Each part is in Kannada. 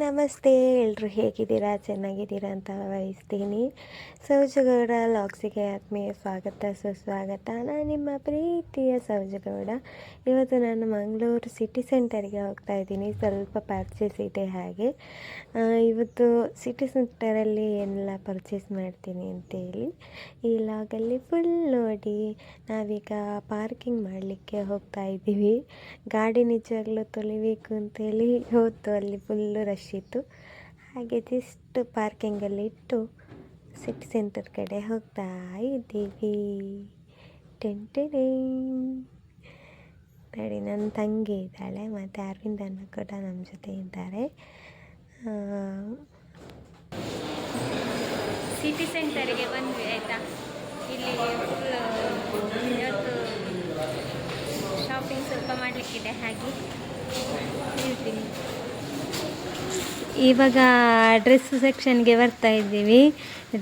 ನಮಸ್ತೆ ಎಲ್ಲರೂ ಹೇಗಿದ್ದೀರಾ? ಚೆನ್ನಾಗಿದ್ದೀರಾ ಅಂತ ಭಾವಿಸ್ತೀನಿ. ಸೌಜಗೌಡ ಲಾಕ್ಸಿಗೆ ಆತ್ಮೀಯ ಸ್ವಾಗತ, ಸುಸ್ವಾಗತ. ನಾನು ನಿಮ್ಮ ಪ್ರೀತಿಯ ಸೌಜಗೌಡ. ಇವತ್ತು ನಾನು ಮಂಗಳೂರು ಸಿಟಿ ಸೆಂಟರ್ಗೆ ಹೋಗ್ತಾ ಇದ್ದೀನಿ. ಸ್ವಲ್ಪ ಪರ್ಚೇಸ್ ಇದೆ ಹಾಗೆ. ಇವತ್ತು ಸಿಟಿ ಸೆಂಟರಲ್ಲಿ ಏನೆಲ್ಲ ಪರ್ಚೇಸ್ ಮಾಡ್ತೀನಿ ಅಂತೇಳಿ ಈ ಲಾಗಲ್ಲಿ ಫುಲ್ ನೋಡಿ ನಾವೀಗ ಪಾರ್ಕಿಂಗ್ ಮಾಡಲಿಕ್ಕೆ ಹೋಗ್ತಾ ಇದ್ದೀವಿ. ಗಾಡಿ ನಿಜವಾಗ್ಲೂ ತೊಳಿಬೇಕು ಅಂತೇಳಿ ಹೋತು. ಅಲ್ಲಿ ಫುಲ್ಲು ರಶ್ ಇತ್ತು ಹಾಗೆ ಜಸ್ಟ್ ಪಾರ್ಕಿಂಗಲ್ಲಿ ಇಟ್ಟು ಸಿಟಿ ಸೆಂಟರ್ ಕಡೆ ಹೋಗ್ತಾ ಇದ್ದೀವಿ. ಟೆಂಟೆಡೇ ನೋಡಿ ನನ್ನ ತಂಗಿ ಇದ್ದಾಳೆ, ಮತ್ತು ಅರವಿಂದ್ ಅನ್ನ ಕೂಡ ನಮ್ಮ ಜೊತೆ ಇದ್ದಾರೆ. ಸಿಟಿ ಸೆಂಟರಿಗೆ ಬಂದ್ವಿ, ಆಯಿತಾ? ಇಲ್ಲಿ ಇವತ್ತು ಶಾಪಿಂಗ್ ಸ್ವಲ್ಪ ಮಾಡಲಿಕ್ಕಿದೆ, ಹಾಗೆ. ಇವಾಗ ಡ್ರೆಸ್ ಸೆಕ್ಷನ್ಗೆ ಬರ್ತಾ ಇದ್ದೀವಿ.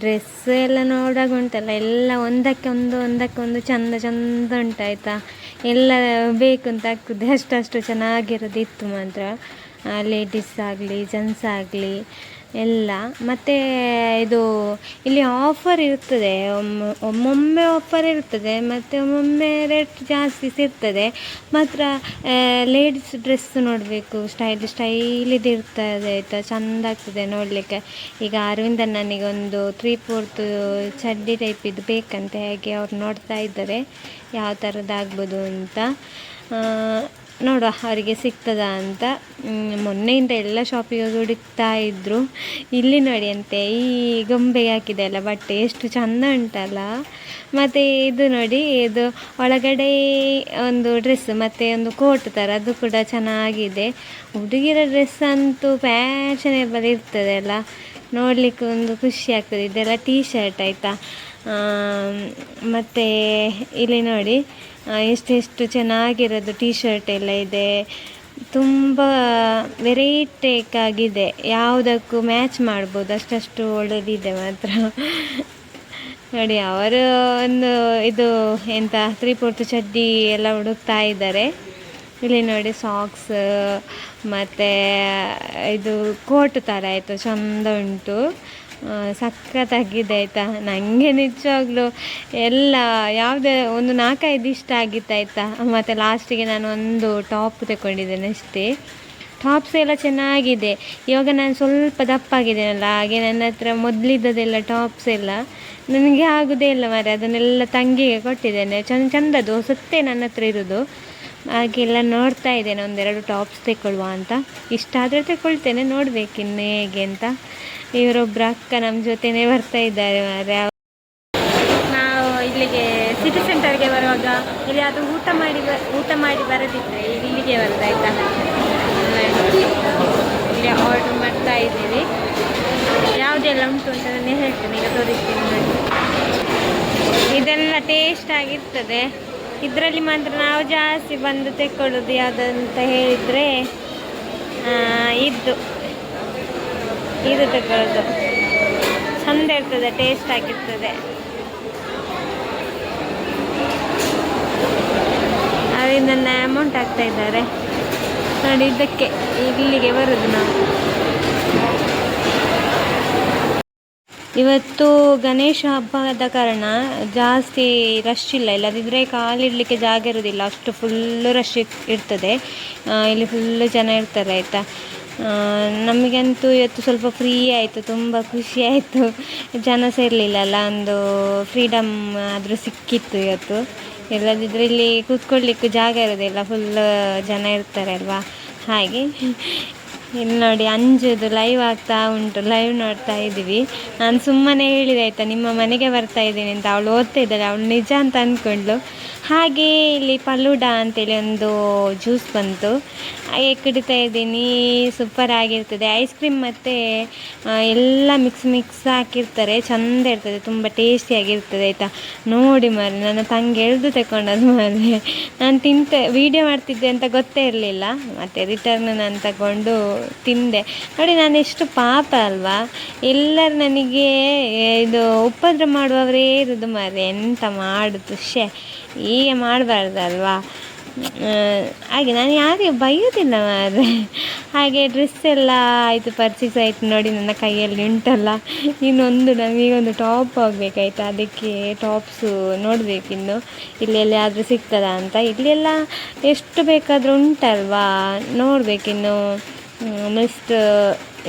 ಡ್ರೆಸ್ ಎಲ್ಲ ನೋಡಾಗ ಉಂಟಲ್ಲ, ಎಲ್ಲ ಒಂದಕ್ಕೆ ಒಂದು ಒಂದಕ್ಕೆ ಒಂದು ಚಂದ ಚಂದ ಉಂಟಾಯ್ತಾ? ಎಲ್ಲ ಬೇಕು ಅಂತ ಆಗ್ತದೆ, ಅಷ್ಟು ಚೆನ್ನಾಗಿರೋದು ಇತ್ತು ಮಾತ್ರ. ಲೇಡೀಸ್ ಆಗಲಿ ಜೆಂಟ್ಸ್ ಆಗಲಿ. ಎಲ್ಲ. ಮತ್ತು ಇದು ಇಲ್ಲಿ ಆಫರ್ ಇರ್ತದೆ. ಒಮ್ಮೆ ಒಮ್ಮೊಮ್ಮೆ ಆಫರ್ ಇರ್ತದೆ. ಮತ್ತು ಒಮ್ಮೊಮ್ಮೆ ರೇಟ್ ಜಾಸ್ತಿ ಸಿಗ್ತದೆ. ಮಾತ್ರ ಲೇಡೀಸ್ ಡ್ರೆಸ್ ನೋಡಬೇಕು. ಸ್ಟೈಲ್ ಸ್ಟೈಲಿದು ಇರ್ತದೆ ಆಯಿತಾ? ಚೆಂದ ಆಗ್ತದೆ ನೋಡಲಿಕ್ಕೆ. ಈಗ ಅರವಿಂದ ನನಗೆ ಒಂದು ತ್ರೀ ಫೋರ್ತ್ ಚಡ್ಡಿ ಟೈಪ್ ಇದು ಬೇಕಂತೆ. ಹಾಗೆ ಅವ್ರು ನೋಡ್ತಾ ಇದ್ದಾರೆ. ಯಾವ ಥರದ್ದಾಗ್ಬೋದು ಅಂತ. ನೋಡುವ ಅವರಿಗೆ ಸಿಗ್ತದಾ ಅಂತ. ಮೊನ್ನೆಯಿಂದ ಎಲ್ಲ ಶಾಪಿಗೆ ಹುಡುಕ್ತಾ ಇದ್ದರು ಇಲ್ಲಿ ನೋಡಿ ಅಂತೆ, ಈ ಗೊಂಬೆಗೆ ಹಾಕಿದೆ ಅಲ್ಲ, ಬಟ್ಟೆ, ಎಷ್ಟು ಚಂದ ಉಂಟಲ್ಲ. ಮತ್ತು ಇದು ನೋಡಿ, ಇದು ಒಳಗಡೆ ಒಂದು ಡ್ರೆಸ್ ಮತ್ತು ಒಂದು ಕೋಟ್ ಥರ ಅದು ಕೂಡ ಚೆನ್ನಾಗಿದೆ. ಹುಡುಗಿರ ಡ್ರೆಸ್ ಅಂತೂ ಫ್ಯಾಷನೇಬಲ್ ಇರ್ತದೆ ಅಲ್ಲ. ನೋಡಲಿಕ್ಕೆ ಒಂದು ಖುಷಿ ಆಗ್ತದೆ. ಇದೆಲ್ಲ ಟೀ ಶರ್ಟ್ ಆಯಿತಾ ಮತ್ತು ಇಲ್ಲಿ ನೋಡಿ ಎಷ್ಟೆಷ್ಟು ಚೆನ್ನಾಗಿರೋದು ಟೀ ಶರ್ಟ್ ಎಲ್ಲ ಇದೆ. ತುಂಬ ವೆರೈಟೇಕ್ ಆಗಿದೆ. ಯಾವುದಕ್ಕೂ ಮ್ಯಾಚ್ ಮಾಡ್ಬೋದು. ಅಷ್ಟಷ್ಟು ಒಳ್ಳೆಯದಿದೆ ಮಾತ್ರ. ನೋಡಿ, ಅವರು ಒಂದು ಇದು ಎಂತ ತ್ರೀ ಫೋರ್ತ್ ಚಡ್ಡಿ ಎಲ್ಲ ಹುಡುಕ್ತಾ ಇದ್ದಾರೆ. ಇಲ್ಲಿ ನೋಡಿ ಸಾಕ್ಸ್ ಮತ್ತು ಇದು ಕೋಟ್ ಥರ ಆಯಿತು. ಚಂದ ಉಂಟು. ಸಖತ್ತಾಗಿದೆ ಆಯಿತಾ? ನನಗೆ ನಿಜವಾಗ್ಲೂ ಎಲ್ಲ ಯಾವುದೇ ಒಂದು ನಾಲ್ಕೈದು ಇಷ್ಟ ಆಗಿತ್ತು ಆಯಿತಾ? ಮತ್ತು ಲಾಸ್ಟಿಗೆ ನಾನು ಒಂದು ಟಾಪ್ ತಗೊಂಡಿದ್ದೇನೆ ಅಷ್ಟೇ. ಟಾಪ್ಸ್ ಎಲ್ಲ ಚೆನ್ನಾಗಿದೆ. ಇವಾಗ ನಾನು ಸ್ವಲ್ಪ ದಪ್ಪಾಗಿದ್ದೇನಲ್ಲ, ಹಾಗೆ ನನ್ನ ಹತ್ರ ಮೊದಲಿದ್ದದೆಲ್ಲ ಟಾಪ್ಸ್ ಎಲ್ಲ ನನಗೆ ಆಗೋದೇ ಇಲ್ಲ ಮರೆ, ಅದನ್ನೆಲ್ಲ ತಂಗಿಗೆ ಕೊಟ್ಟಿದ್ದೇನೆ. ಚಂದ ಚಂದದ್ದು, ಸತ್ತೇ ನನ್ನ ಹತ್ರ ಇರೋದು. ಹಾಗೆಲ್ಲ ನೋಡ್ತಾ ಇದ್ದೇನೆ, ಒಂದೆರಡು ಟಾಪ್ಸ್ ತಗೊಳ್ಳುವ ಅಂತ. ಇಷ್ಟ ಆದರೆ ತಗೊಳ್ತೇನೆ ನೋಡಬೇಕು ಇನ್ನು ಹೇಗೆ ಅಂತ. ಇವರೊಬ್ಬರು ಅಕ್ಕ ನಮ್ಮ ಜೊತೆನೇ ಬರ್ತಾ ಇದ್ದಾರೆ ಮಾರೆ. ನಾವು ಇಲ್ಲಿಗೆ ಸಿಟಿ ಸೆಂಟರ್ಗೆ ಬರುವಾಗ ಇಲ್ಲಿ ಅದು ಊಟ ಮಾಡಿ ಊಟ ಮಾಡಿ ಬರದಿದ್ದರೆ ಇಲ್ಲಿಗೆ ಬರೋದಾಯ್ತಾ ಇಲ್ಲಿ ಆರ್ಡರ್ ಮಾಡ್ತಾ ಇದ್ದೀವಿ. ಯಾವುದೆಲ್ಲ ಉಂಟು ಅಂತ ನಾನು ಹೇಳ್ತೇನೆ ಈಗ ತೋರಿಸ್ತೀನಿ ಇದೆಲ್ಲ ಟೇಸ್ಟ್ ಆಗಿರ್ತದೆ. ಇದರಲ್ಲಿ ಮಾತ್ರ ನಾವು ಜಾಸ್ತಿ ಬಂದು ತೆಕ್ಕೊಳ್ಳೋದು ಯಾವುದಂತ ಹೇಳಿದರೆ ಇದು ಇದು ತಗೊಳ್ಳೋದು. ಚಂದ ಇರ್ತದೆ ಟೇಸ್ಟ್ ಆಗಿರ್ತದೆ. ಅದರಿಂದ ನನ್ನ ಅಮೌಂಟ್ ಆಗ್ತಾ ಇದ್ದಾರೆ. ನೋಡಿ, ಇದಕ್ಕೆ ಇಲ್ಲಿಗೆ ಬರೋದು ನಾವು. ಇವತ್ತು ಗಣೇಶ ಹಬ್ಬದ ಕಾರಣ ಜಾಸ್ತಿ ರಶ್ ಇಲ್ಲ. ಇಲ್ಲದಿದ್ದರೆ ಕಾಲಿಡಲಿಕ್ಕೆ ಜಾಗ ಇರೋದಿಲ್ಲ. ಅಷ್ಟು ಫುಲ್ಲು ರಶ್ ಇರ್ತದೆ. ಇಲ್ಲಿ ಫುಲ್ಲು ಜನ ಇರ್ತಾರೆ, ಆಯಿತಾ? ನಮಗಂತೂ ಇವತ್ತು ಸ್ವಲ್ಪ ಫ್ರೀ ಆಯಿತು, ತುಂಬ ಖುಷಿ ಆಯಿತು. ಜನ ಸೇರಲಿಲ್ಲ ಅಲ್ಲ ಒಂದು ಫ್ರೀಡಮ್ ಆದರೂ ಸಿಕ್ಕಿತ್ತು ಇವತ್ತು. ಇಲ್ಲದಿದ್ದರೆ ಇಲ್ಲಿ ಕೂತ್ಕೊಳ್ಳಿಕ್ಕೂ ಜಾಗ ಇರೋದಿಲ್ಲ ಫುಲ್ ಜನ ಇರ್ತಾರೆ ಅಲ್ವಾ? ಹಾಗೆ. ಇಲ್ಲಿ ನೋಡಿ, ಅಂಜುದು ಲೈವ್ ಆಗ್ತಾ ಉಂಟು ಲೈವ್ ನೋಡ್ತಾ ಇದ್ದೀವಿ. ನಾನು ಸುಮ್ಮನೆ ಹೇಳಿದೆ, ಆಯಿತಾ, ನಿಮ್ಮ ಮನೆಗೆ ಬರ್ತಾ ಇದ್ದೀನಿ ಅಂತ. ಅವಳು ಓದ್ತಾ ಇದ್ದಾಳೆ, ಅವಳು ನಿಜ ಅಂತ ಅಂದ್ಕೊಂಡ್ಳು ಹಾಗೆ ಇಲ್ಲಿ ಪಲ್ಲೂಡ ಅಂತೇಳಿ ಒಂದು ಜ್ಯೂಸ್ ಬಂತು. ಹಾಗೆ ಕುಡಿತಾ ಇದ್ದೀನಿ ಸೂಪರ್ ಆಗಿರ್ತದೆ. ಐಸ್ ಕ್ರೀಮ್ ಮತ್ತು ಎಲ್ಲ ಮಿಕ್ಸ್ ಮಿಕ್ಸ್ ಹಾಕಿರ್ತಾರೆ. ಚಂದ ಇರ್ತದೆ, ತುಂಬ ಟೇಸ್ಟಿಯಾಗಿರ್ತದೆ ಆಯಿತಾ. ನೋಡಿ ಮರಿ ನನ್ನ ತಂಗಿ ಎಳ್ದು ತಗೊಂಡದು ಮಾರೆ ನಾನು ತಿಂತ ವೀಡಿಯೋ ಮಾಡ್ತಿದ್ದೆ ಅಂತ ಗೊತ್ತೇ ಇರಲಿಲ್ಲ. ಮತ್ತು ರಿಟರ್ನ್ ನಾನು ತಗೊಂಡು ತಿಂದೆ. ನೋಡಿ, ನಾನು ಎಷ್ಟು ಪಾಪ ಅಲ್ವಾ? ಎಲ್ಲರೂ ನನಗೆ ಇದು ಉಪದ್ರ ಮಾಡುವವರೇ ಇರೋದು ಮಾರೆ ಎಂತ ಮಾಡುದು ಶೇ ಹೀಗೆ ಮಾಡಬಾರ್ದಲ್ವಾ? ಹಾಗೆ ನಾನು ಯಾರಿಗೆ ಬೈಯೋದಿಲ್ಲ ಮಾರೆ ಹಾಗೆ ಡ್ರೆಸ್ ಎಲ್ಲ ಆಯಿತು ಪರ್ಚೇಸ್ ಆಯಿತು ನೋಡಿ, ನನ್ನ ಕೈಯಲ್ಲಿ ಉಂಟಲ್ಲ. ಇನ್ನೊಂದು ನಮಗೊಂದು ಟಾಪ್ ಆಗಬೇಕಾಯ್ತು ಅದಕ್ಕೆ ಟಾಪ್ಸು ನೋಡಬೇಕಿನ್ನು ಇಲ್ಲಿ ಆದರೂ ಸಿಗ್ತದಾ ಅಂತ. ಇಲ್ಲೆಲ್ಲ ಎಷ್ಟು ಬೇಕಾದರೂ ಉಂಟಲ್ವಾ? ನೋಡಬೇಕಿನ್ನು ನೆಕ್ಸ್ಟ್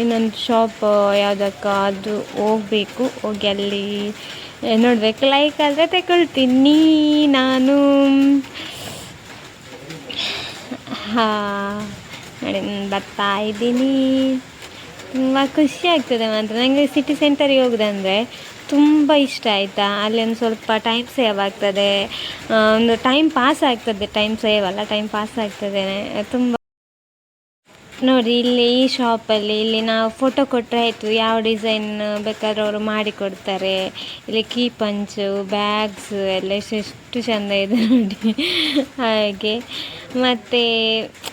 ಇನ್ನೊಂದು ಶಾಪ್ ಯಾವುದಕ್ಕಾದ್ರೂ ಹೋಗಬೇಕು. ಹೋಗಿ ಅಲ್ಲಿ ನೋಡಬೇಕು. ಲೈಕ್ ಆದರೆ ತಗೊಳ್ತೀನಿ ನಾನು. ಹಾಂ, ನೋಡಿ ಬರ್ತಾ ಇದ್ದೀನಿ. ತುಂಬ ಖುಷಿ ಆಗ್ತದೆ ಮಾತ್ರ. ನನಗೆ ಸಿಟಿ ಸೆಂಟರಿಗೆ ಹೋಗೋದಂದರೆ ತುಂಬ ಇಷ್ಟ ಆಯಿತಾ? ಅಲ್ಲಿ ಒಂದು ಸ್ವಲ್ಪ ಟೈಮ್ ಸೇವ್ ಆಗ್ತದೆ. ಒಂದು ಟೈಮ್ ಪಾಸ್ ಆಗ್ತದೆ. ಟೈಮ್ ಸೇವ್ ಅಲ್ಲ ಟೈಮ್ ಪಾಸ್ ಆಗ್ತದೆ. ತುಂಬ ನೋಡಿ, ಇಲ್ಲಿ ಈ ಶಾಪಲ್ಲಿ ಇಲ್ಲಿ ನಾವು ಫೋಟೋ ಕೊಟ್ಟರೆ ಆಯಿತು, ಯಾವ ಡಿಸೈನ್ ಬೇಕಾದ್ರೂ ಅವರು ಮಾಡಿಕೊಡ್ತಾರೆ ಇಲ್ಲಿ ಕೀ ಪಂಚು ಬ್ಯಾಗ್ಸ್ ಎಲ್ಲ ಎಷ್ಟು ಚೆಂದ ಇದೆ ನೋಡಿ. ಹಾಗೆ. ಮತ್ತು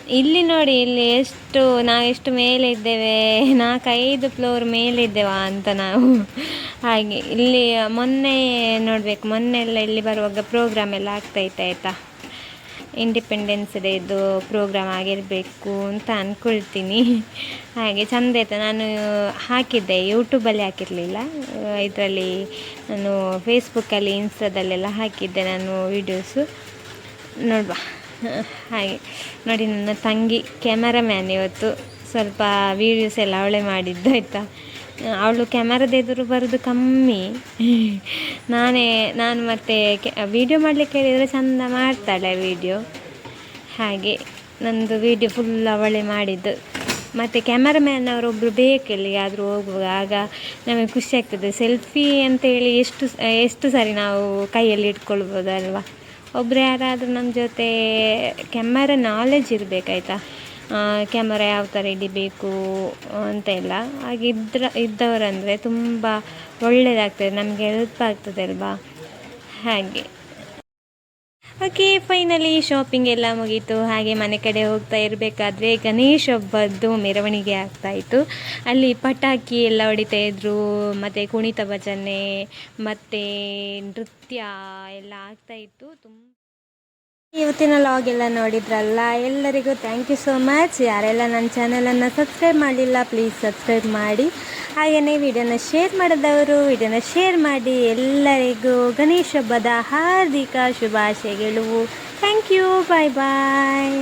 ಇಲ್ಲಿ ನೋಡಿ, ಇಲ್ಲಿ ಎಷ್ಟು, ನಾವು ಎಷ್ಟು ಮೇಲೆ ಇದ್ದೇವೆ ನಾಲ್ಕೈದು ಫ್ಲೋರ್ ಮೇಲಿದ್ದೇವಾ ಅಂತ ನಾವು. ಹಾಗೆ, ಇಲ್ಲಿ ಮೊನ್ನೆ ನೋಡಬೇಕು ಮೊನ್ನೆ ಎಲ್ಲ ಇಲ್ಲಿ ಬರುವಾಗ ಪ್ರೋಗ್ರಾಮ್ ಎಲ್ಲ ಆಗ್ತಾಯಿತ್ತು ಆಯಿತಾ? ಇಂಡಿಪೆಂಡೆನ್ಸ್ ಡೇದು ಪ್ರೋಗ್ರಾಮ್ ಆಗಿರಬೇಕು ಅಂತ ಅಂದ್ಕೊಳ್ತೀನಿ ಹಾಗೆ ಚಂದ ಆಯಿತು. ನಾನು ಹಾಕಿದ್ದೆ. ಯೂಟ್ಯೂಬಲ್ಲಿ ಹಾಕಿರಲಿಲ್ಲ. ಇದರಲ್ಲಿ ನಾನು ಫೇಸ್ಬುಕ್ಕಲ್ಲಿ ಇನ್ಸ್ಟಾದಲ್ಲೆಲ್ಲ ಹಾಕಿದ್ದೆ ನಾನು ವೀಡಿಯೋಸು ನೋಡುವ. ಹಾಗೆ ನೋಡಿ ನನ್ನ ತಂಗಿ ಕ್ಯಾಮರಾಮ್ಯಾನ್ ಇವತ್ತು. ಸ್ವಲ್ಪ ವೀಡಿಯೋಸ್ ಎಲ್ಲ ಅವಳೆ ಮಾಡಿದ್ದು, ಆಯಿತಾ? ಅವಳು ಕ್ಯಾಮರಾದ ಎದುರು ಬರೋದು ಕಮ್ಮಿ. ನಾನೇ, ನಾನು ಮತ್ತೆ ವೀಡಿಯೋ ಮಾಡಲಿಕ್ಕೆ ಹೇಳಿದರೆ ಚಂದ ಮಾಡ್ತಾಳೆ ವೀಡಿಯೋ ಹಾಗೆ ನಂದು ವೀಡಿಯೋ ಫುಲ್ ಅವಳೇ ಮಾಡಿದ್ದು. ಮತ್ತು ಕ್ಯಾಮರಾಮ್ಯಾನ್ ಅವರೊಬ್ಬರು ಬೇಕು ಎಲ್ಲಿಗಾದರೂ ಹೋಗುವಾಗ. ಆಗ ನಮಗೆ ಖುಷಿ ಆಗ್ತದೆ. ಸೆಲ್ಫಿ ಅಂತೇಳಿ ಎಷ್ಟು ಎಷ್ಟು ಸಾರಿ ನಾವು ಕೈಯಲ್ಲಿ ಇಟ್ಕೊಳ್ಬೋದಲ್ವ? ಒಬ್ಬರು ಯಾರಾದರೂ ನಮ್ಮ ಜೊತೆ ಕ್ಯಾಮರಾ ನಾಲೆಜ್ ಇರಬೇಕಾಯ್ತಾ? ಕ್ಯಾಮರಾ ಯಾವ ಥರ ಹಿಡಿಬೇಕು ಅಂತ ಎಲ್ಲ. ಹಾಗೆ ಇದ್ರ, ಇದ್ದವರಂದರೆ ತುಂಬ ಒಳ್ಳೆಯದಾಗ್ತದೆ ನಮಗೆ ಹೆಲ್ಪ್ ಆಗ್ತದೆ ಅಲ್ವಾ? ಹಾಗೆ. ಓಕೆ ಫೈನಲಿ ಶಾಪಿಂಗ್ ಎಲ್ಲ ಮುಗೀತು. ಹಾಗೆ ಮನೆ ಕಡೆ ಹೋಗ್ತಾ ಇರಬೇಕಾದ್ರೆ ಗಣೇಶ ಹಬ್ಬದ್ದು ಮೆರವಣಿಗೆ ಆಗ್ತಾಯಿತ್ತು ಅಲ್ಲಿ ಪಟಾಕಿ ಎಲ್ಲ ಹೊಡಿತಾ ಇದ್ದರು ಮತ್ತು ಕುಣಿತ ಭಜನೆ, ಮತ್ತು ನೃತ್ಯ ಎಲ್ಲ ಆಗ್ತಾಯಿತ್ತು ತುಂಬ ಇವತ್ತಿನ ಲಾಗ್ ಎಲ್ಲ ನೋಡಿದ್ರಲ್ಲ, ಎಲ್ಲರಿಗೂ ಥ್ಯಾಂಕ್ ಯು ಸೋ ಮಚ್ ಯಾರೆಲ್ಲ ನನ್ನ ಚಾನಲನ್ನು ಸಬ್ಸ್ಕ್ರೈಬ್ ಮಾಡಲಿಲ್ಲ ಪ್ಲೀಸ್ ಸಬ್ಸ್ಕ್ರೈಬ್ ಮಾಡಿ. ಹಾಗೆಯೇ ವಿಡಿಯೋನ ಶೇರ್ ಮಾಡಿದವರು ವಿಡಿಯೋನ ಶೇರ್ ಮಾಡಿ. ಎಲ್ಲರಿಗೂ ಗಣೇಶ ಹಬ್ಬದ ಹಾರ್ದಿಕ ಶುಭಾಶಯಗಳು. Thank you bye bye